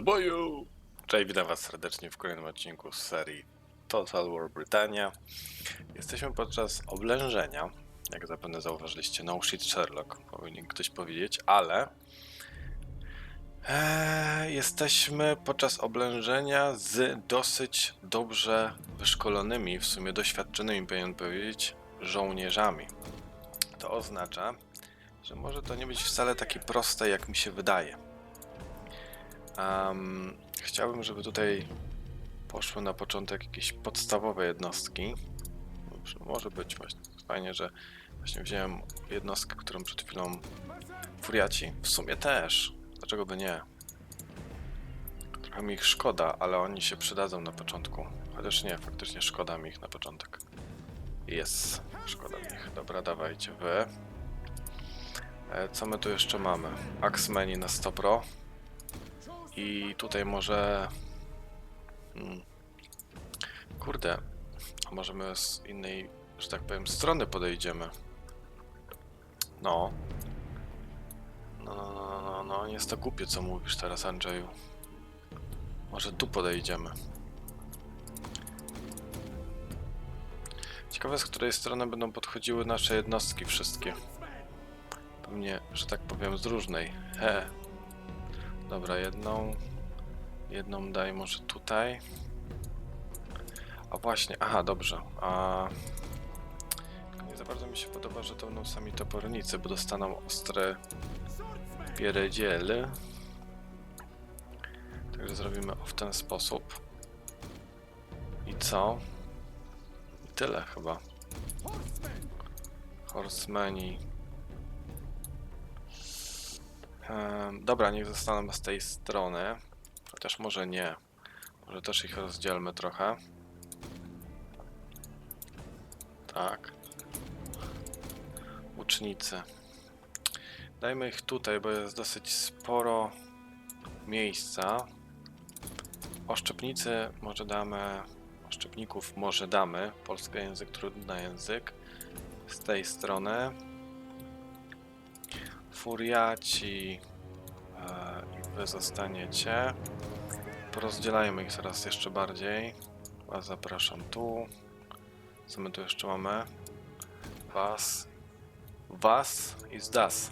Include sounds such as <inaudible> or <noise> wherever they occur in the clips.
Do boju! Cześć, witam was serdecznie w kolejnym odcinku z serii Total War Britannia. Jesteśmy podczas oblężenia, jak zapewne zauważyliście, no shit Sherlock, powinien ktoś powiedzieć, ale eee, jesteśmy podczas oblężenia z dosyć dobrze wyszkolonymi, w sumie doświadczonymi, powinien powiedzieć, żołnierzami. To oznacza, że może to nie być wcale takie proste, jak mi się wydaje. Em, chciałbym, żeby tutaj poszły na początek jakieś podstawowe jednostki. Może być właśnie. Fajnie, że właśnie wziąłem jednostkę, którą przed chwilą furiaci. W sumie też. Dlaczego by nie? Trochę mi ich szkoda, ale oni się przydadzą na początku. Chociaż nie, faktycznie szkoda mi ich na początek. Jest. Szkoda mi ich. Dobra, dawajcie wy. E, Co my tu jeszcze mamy? Axmeni na 100 pro. I tutaj może. Hmm. Kurde. A może my z innej, że tak powiem, strony podejdziemy. No. No, no, no, no, no. Nie jest to głupie, co mówisz teraz, Andrzeju. Może tu podejdziemy. Ciekawe, z której strony będą podchodziły nasze jednostki wszystkie. Pewnie, że tak powiem, z różnej. He. Dobra, jedną. Jedną daj może tutaj. A właśnie, aha, dobrze. A... Nie za bardzo mi się podoba, że to będą sami topornicy, bo dostaną ostre pierdziele. Także zrobimy w ten sposób. I co? I tyle chyba. Horsemani. Dobra, niech zostaną z tej strony. Chociaż może nie. Może też ich rozdzielmy trochę. Tak. Łucznicy. Dajmy ich tutaj, bo jest dosyć sporo miejsca. Oszczepnicy może damy. Oszczepników może damy. Polski język, trudny język. Z tej strony. Furiaci e, i wy zostaniecie. Porozdzielajmy ich teraz jeszcze bardziej. Was zapraszam tu. Co my tu jeszcze mamy? Was. Was i zdas.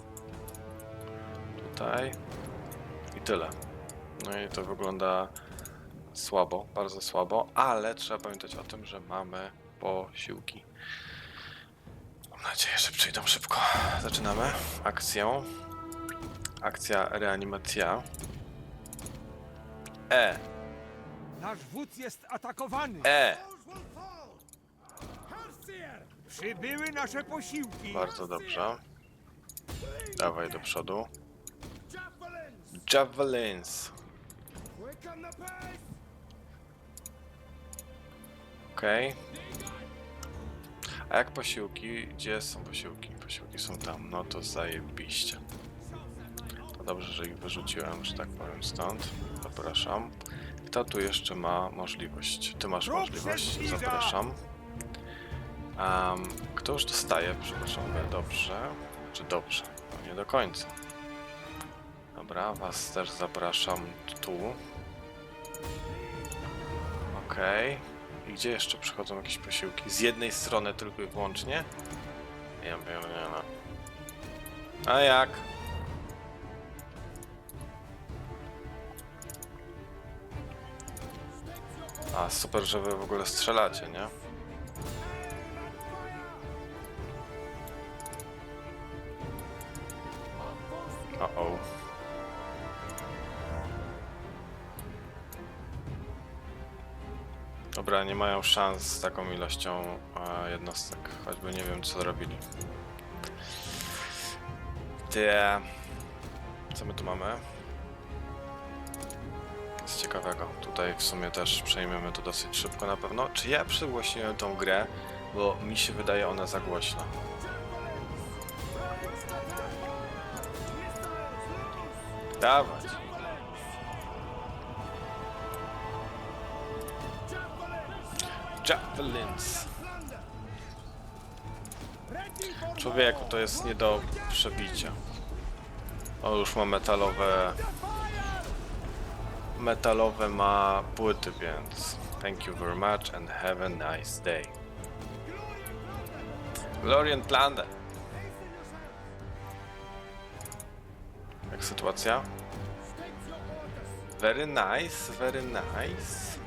Tutaj. I tyle. No i to wygląda słabo, bardzo słabo, ale trzeba pamiętać o tym, że mamy posiłki. Mam nadzieję, że przyjdą szybko. Zaczynamy akcję. Akcja reanimacja. E, Nasz wódz jest atakowany! e. Przybyły nasze posiłki! Bardzo dobrze. Dawaj do przodu. Javelins. Okej. A jak posiłki? Gdzie są posiłki? Posiłki są tam. No to zajebiście. To dobrze, że ich wyrzuciłem, że tak powiem stąd. Zapraszam. Kto tu jeszcze ma możliwość? Ty masz możliwość. Zapraszam. Um, kto już dostaje? Przepraszam, dobrze. Czy dobrze? No nie do końca. Dobra, was też zapraszam tu. Okej. I gdzie jeszcze przychodzą jakieś posiłki? Z jednej strony tylko i wyłącznie? Ja wiem, nie no. A jak? A, super, że wy w ogóle strzelacie, nie? Mają szans z taką ilością e, jednostek, choćby nie wiem co zrobili. Te... Co my tu mamy? Nic ciekawego. Tutaj w sumie też przejmiemy to dosyć szybko na pewno. Czy ja przygłośniłem tą grę? Bo mi się wydaje ona za głośna. Dawać. Javelins. Człowieku, to jest nie do przebicia. O, już ma metalowe metalowe ma płyty, więc thank you very much and have a nice day. Glorian Planda. Jak sytuacja? Very nice, very nice.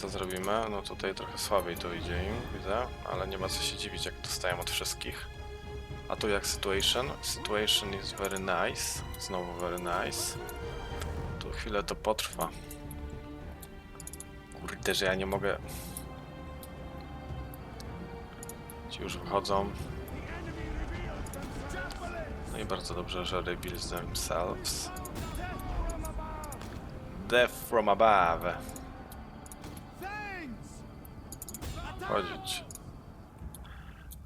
To zrobimy. No tutaj trochę słabiej to idzie im, widzę, ale nie ma co się dziwić, jak dostają od wszystkich. A tu jak situation? Situation is very nice. Znowu very nice. Tu chwilę to potrwa. Kurde, że ja nie mogę. Ci już wychodzą. No i bardzo dobrze, że reveals themselves. Death from above. Chodzić.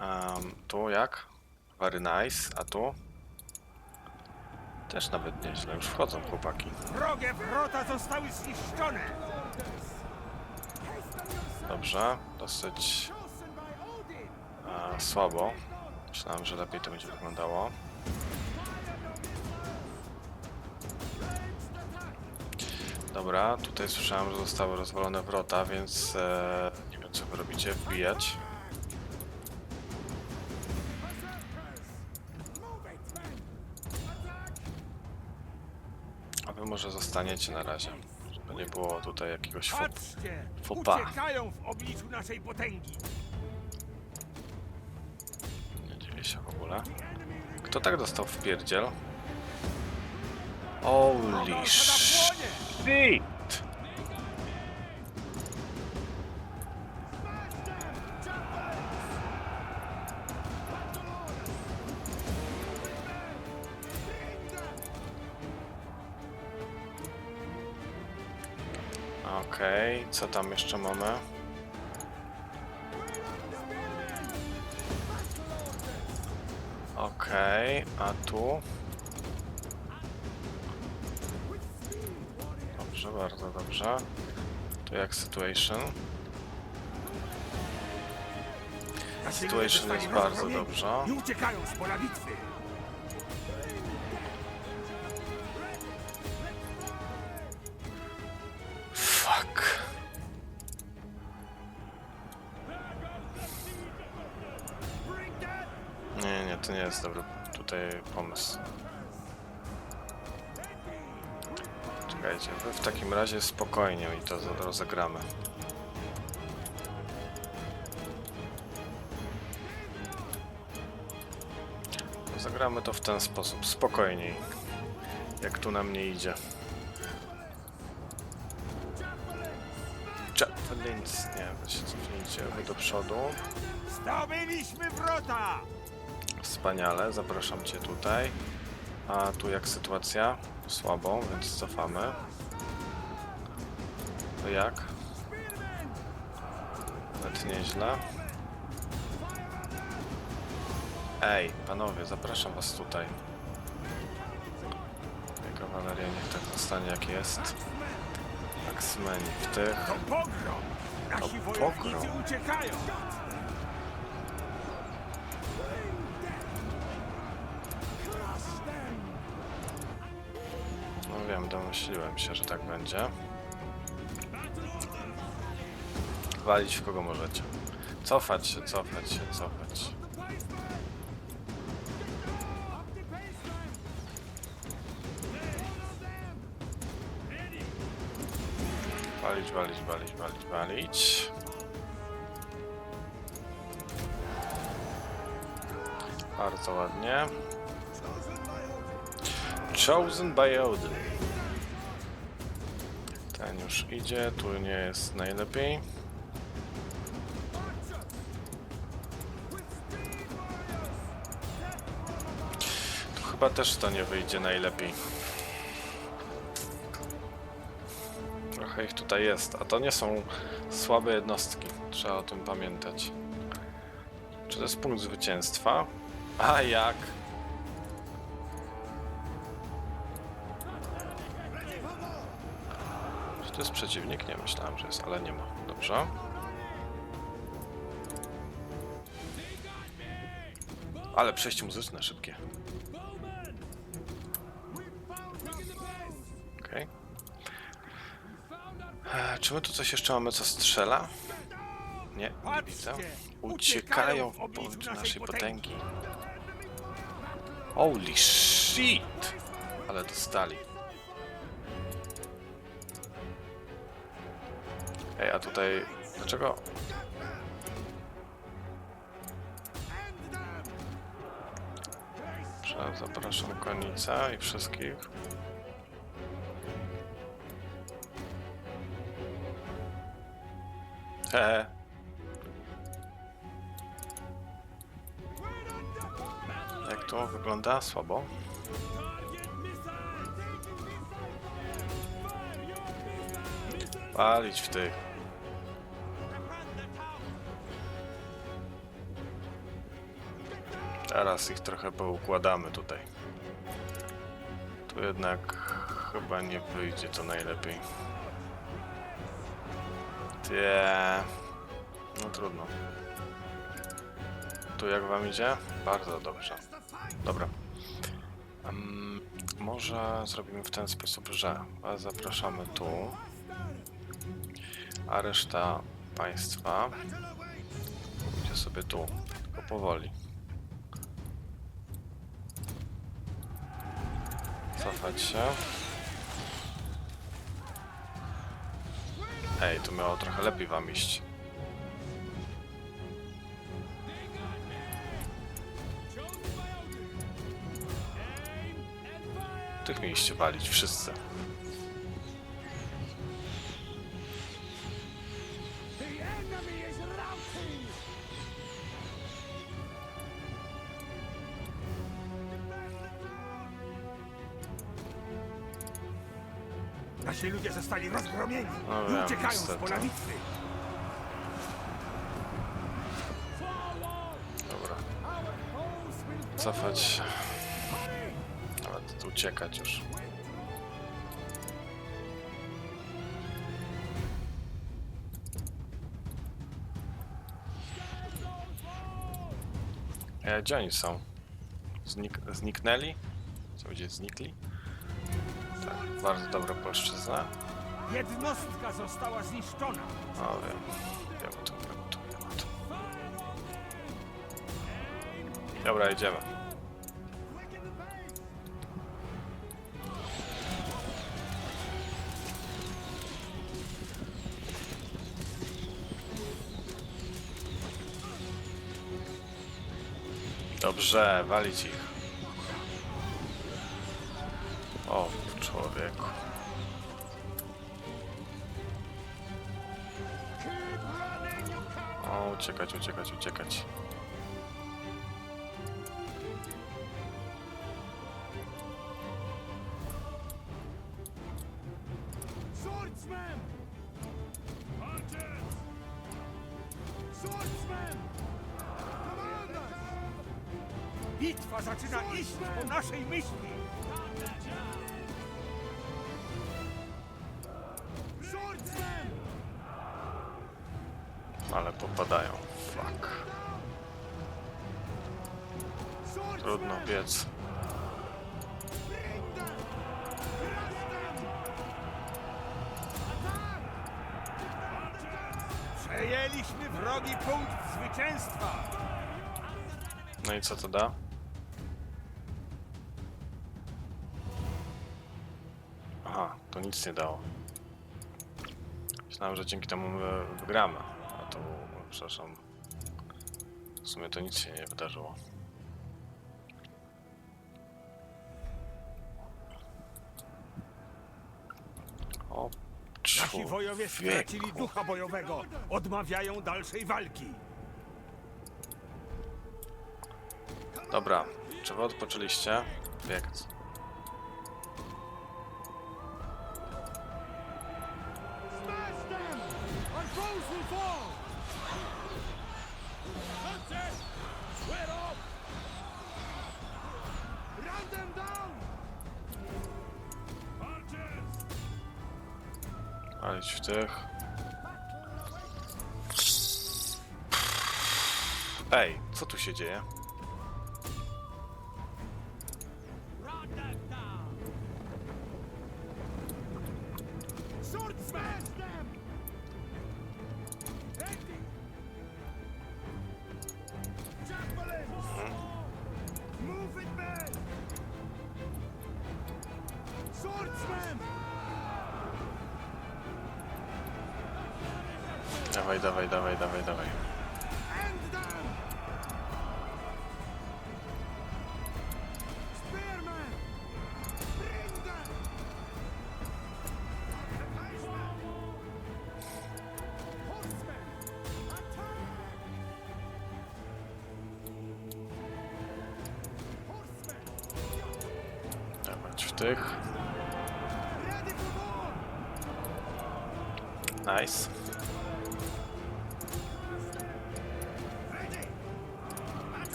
Um, tu jak? Very nice. A tu? Też nawet nieźle. Już wchodzą chłopaki. Wrogie wrota zostały zniszczone! Dobrze. Dosyć e, słabo. Myślałem, że lepiej to będzie wyglądało. Dobra, tutaj słyszałem, że zostały rozwalone wrota, więc e, co wy robicie, wbijać. A wy może zostaniecie na razie, żeby nie było tutaj jakiegoś fo Patrzcie! Fopa. Uciekają w obliczu naszej potęgi! Nie dziwię się w ogóle. Kto tak dostał w pierdziel? Holy Osada shit! Co tam jeszcze mamy? Okej, a tu? Dobrze, bardzo dobrze. Tu jak situation? Situation jest bardzo dobrze. I uciekają z pola bitwy! Jest dobry tutaj pomysł. Czekajcie, wy w takim razie spokojnie i to rozegramy. Zagramy to w ten sposób, spokojniej. Jak tu nam nie idzie. Javelins, nie, wy się cofnijcie, wy do przodu. Zdobyliśmy wrota! Wspaniale, zapraszam cię tutaj. A tu jak sytuacja? Słabo, więc cofamy. To jak? Nawet nieźle. Ej, panowie, zapraszam was tutaj. Kawaleria niech tak zostanie jak jest. Axmeni w tych. To pogrom! Nasi To wojownicy pogrom. uciekają! Domyśliłem się, że tak będzie. Walić w kogo możecie. Cofać się, cofać się, cofać. Walić, walić, walić, walić, walić. Bardzo ładnie. Chosen by Odin. Już idzie, tu nie jest najlepiej. Tu chyba też to nie wyjdzie najlepiej. Trochę ich tutaj jest, a to nie są słabe jednostki. Trzeba o tym pamiętać. Czy to jest punkt zwycięstwa? A jak? To jest przeciwnik? Nie, myślałem, że jest, ale nie ma. Dobrze. Ale przejście muzyczne szybkie. Okej. Okay. Czy my tu coś jeszcze mamy, co strzela? Nie, nie widzę. Uciekają w obliczu naszej potęgi. Holy shit! Ale dostali. Ej, a tutaj... Dlaczego... Zapraszam konicę i wszystkich. Hehe. Jak to wygląda? Słabo. Palić w tych. Teraz ich trochę poukładamy tutaj. Tu jednak chyba nie wyjdzie to najlepiej. Tie. No trudno. Tu jak wam idzie? Bardzo dobrze. Dobra. Em, może zrobimy w ten sposób, że was zapraszamy tu, a reszta państwa idzie sobie tu, tylko powoli. Cofać się. Ej, tu miało trochę lepiej wam iść. Tych mieliście walić wszyscy. Nasi ludzie zostali rozgromieni No i wiem, uciekają z niestety. pola bitwy. Dobra. Cofać się. Nawet uciekać już. E, gdzie oni są? Znik zniknęli? Co będzie znikli? Bardzo dobra polszczyzna. Jednostka została zniszczona. O, wiem. Wiem o tym, wiem o tym, wiem o tym. Dobra, idziemy. Dobrze, walić ich. Człowieku. O, uciekać, uciekać, uciekać. Ale popadają. Fuck. Trudno biec. Przejęliśmy wrogi punkt zwycięstwa. No i co to da? Aha, to nic nie dało. Myślałem, że dzięki temu my wygramy. Przepraszam. W sumie to nic się nie wydarzyło. O, Nasi wojowie stracili człowieku. ducha bojowego. Odmawiają dalszej walki. Dobra, czy wy odpoczęliście? Biec. dzieje. Mhm. Dawaj, dawaj, dawaj, dawaj, dawaj. Nice.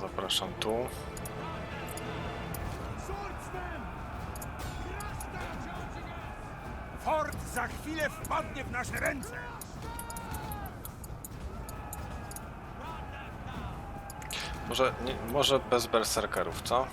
Zapraszam tu. Fort za chwilę wpadnie w nasze ręce. Może, nie, może bez berserkerów, co?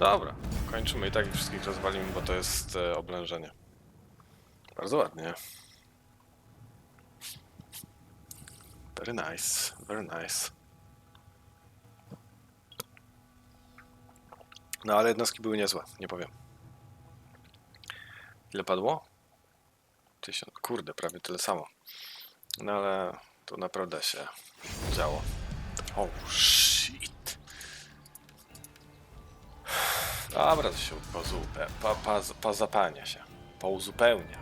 Dobra, kończymy i tak ich wszystkich rozwalimy, bo to jest e, oblężenie. Bardzo ładnie. Very nice, very nice. No ale jednostki były niezłe, nie powiem. Ile padło? Tysiąc. Kurde, prawie tyle samo. No ale to naprawdę się działo. Oh shit. Dobra, to się pozupe, pa, pa, pozapania się. Pouzupełnia.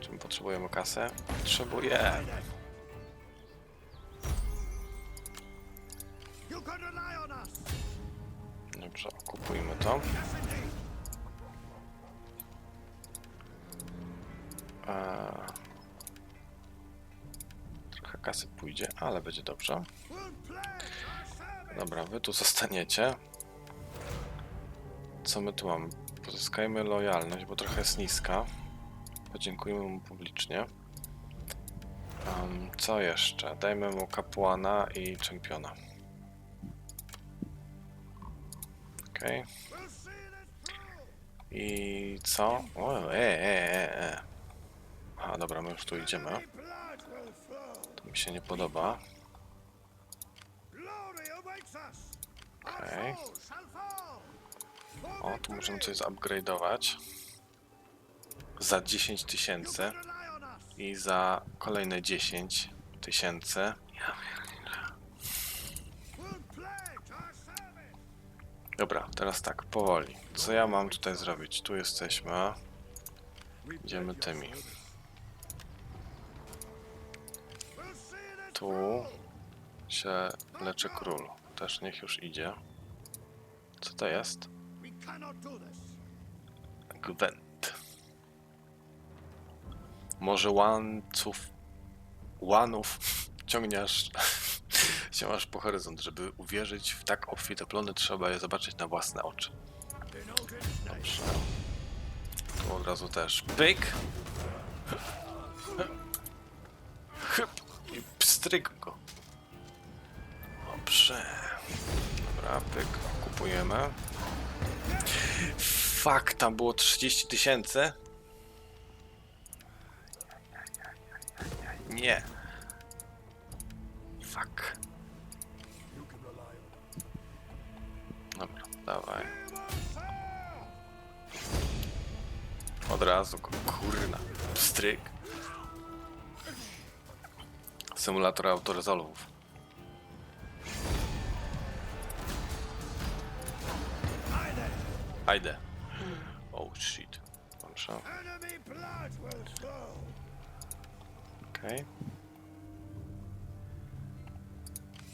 Czy my potrzebujemy kasę? Potrzebujemy. Dobrze, kupujmy to. Trochę kasy pójdzie, ale będzie dobrze. Dobra, wy tu zostaniecie. Co my tu mamy? Pozyskajmy lojalność, bo trochę jest niska. Podziękujmy mu publicznie. Em, co jeszcze? Dajmy mu kapłana i czempiona. Okej. Through! I co? O, e, e, e, e. A, dobra, my już tu idziemy. To mi się nie podoba. Okej. For O, tu możemy coś zupgrade'ować. Za 10 tysięcy i za kolejne 10 tysięcy. Service! Dobra, teraz tak, powoli. Co ja mam tutaj zrobić? Tu jesteśmy. Idziemy tymi. Tu się leczy król. Też niech już idzie. Co to jest? Gwent. Może łańców... Łanów ciągnie aż... się aż po horyzont. Żeby uwierzyć w tak obfite plony, trzeba je zobaczyć na własne oczy. Dobrze. Tu od razu też pyk. <laughs> Hyp. I pstryk go. Dobrze. Dobra, pyk. Kupujemy. Fuck, tam było 30 tysięcy. Nie. Fuck. Dobra, dawaj. Od razu, ku- kurna. Stryk. Symulator autorezolwów. Ajde. Oh shit. Flow! okej.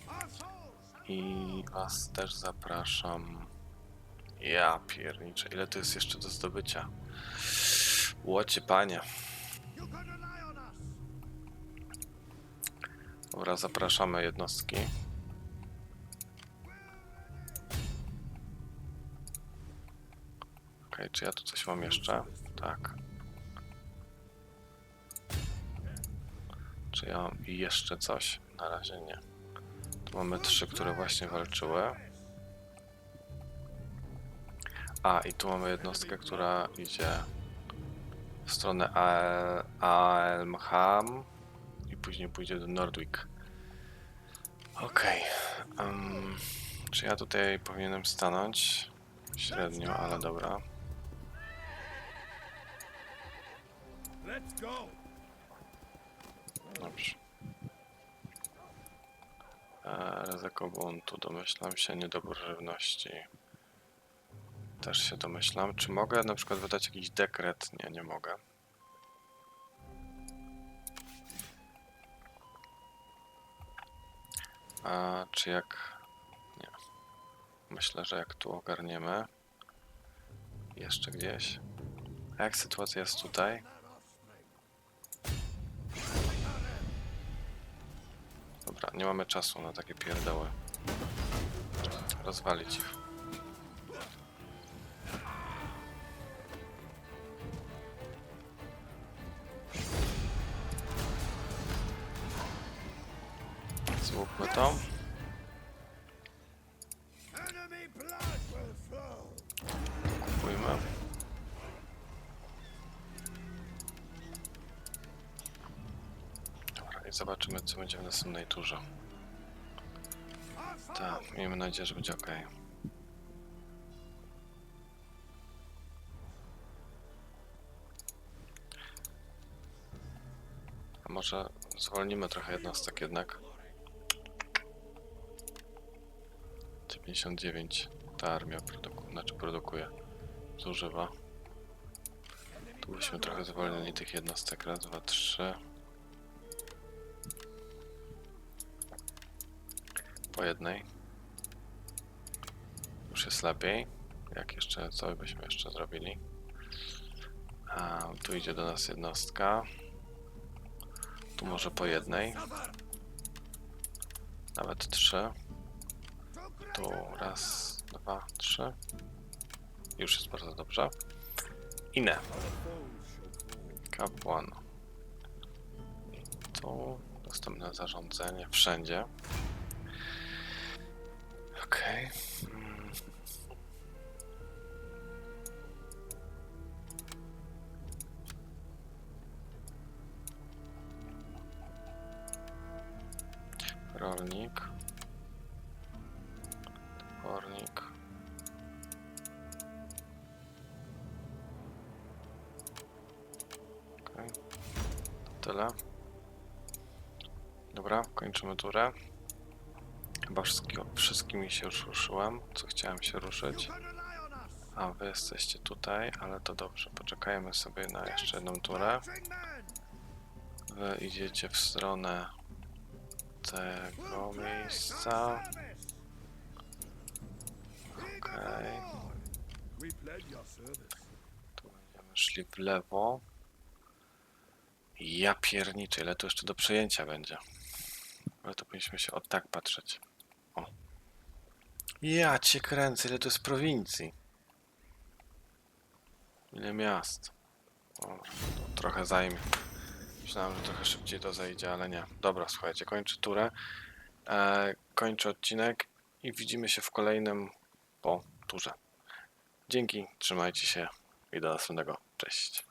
Shall I was też zapraszam. Ja pierniczę, ile to jest jeszcze do zdobycia? Łocie panie. Dobra, zapraszamy jednostki. Okej, czy ja tu coś mam jeszcze? Tak. Czy ja mam jeszcze coś? Na razie nie. Tu mamy trzy, które właśnie walczyły. A, i tu mamy jednostkę, która idzie w stronę Ael- Aelmham i później pójdzie do Nordwijk. Okej. em, czy ja tutaj powinienem stanąć? Średnio, ale dobra. Let's go. Dobrze. E, ryzyko buntu, domyślam się, niedobór żywności. Też się domyślam. Czy mogę na przykład wydać jakiś dekret? Nie, nie mogę. A czy jak... Nie. Myślę, że jak tu ogarniemy... Jeszcze gdzieś. A jak sytuacja jest tutaj? Nie mamy czasu na takie pierdoły. Rozwalić ich. Następnej turze. Tak, miejmy nadzieję, że będzie ok. A może zwolnimy trochę jednostek jednak? 99 ta armia produku znaczy produkuje, zużywa. Tu byśmy trochę zwolnili tych jednostek. Raz, dwa, trzy. Po jednej. Już jest lepiej. Jak jeszcze, co byśmy jeszcze zrobili? A, tu idzie do nas jednostka. Tu może po jednej. Nawet trzy. Tu raz, dwa, trzy. Już jest bardzo dobrze. Inne. Kapłan. Tu dostępne zarządzanie wszędzie. Okej. Mm. Rolnik. Topornik. Okej. To Tyle. Dobra, kończymy turę. Chyba wszystkimi się już ruszyłem, co chciałem się ruszyć. A wy jesteście tutaj, ale to dobrze. Poczekajmy sobie na jeszcze jedną turę. Wy idziecie w stronę tego miejsca. Okej. Service. Tu będziemy szli w lewo. Ja pierniczę, ile tu jeszcze do przejęcia będzie. Ale to powinniśmy się o tak patrzeć. O. Ja cię kręcę, ile to jest prowincji. Ile miast. To trochę zajmie. Myślałem, że trochę szybciej to zajdzie, ale nie. Dobra, słuchajcie, kończę turę. E, kończę odcinek i widzimy się w kolejnym po turze. Dzięki, trzymajcie się i do następnego. Cześć.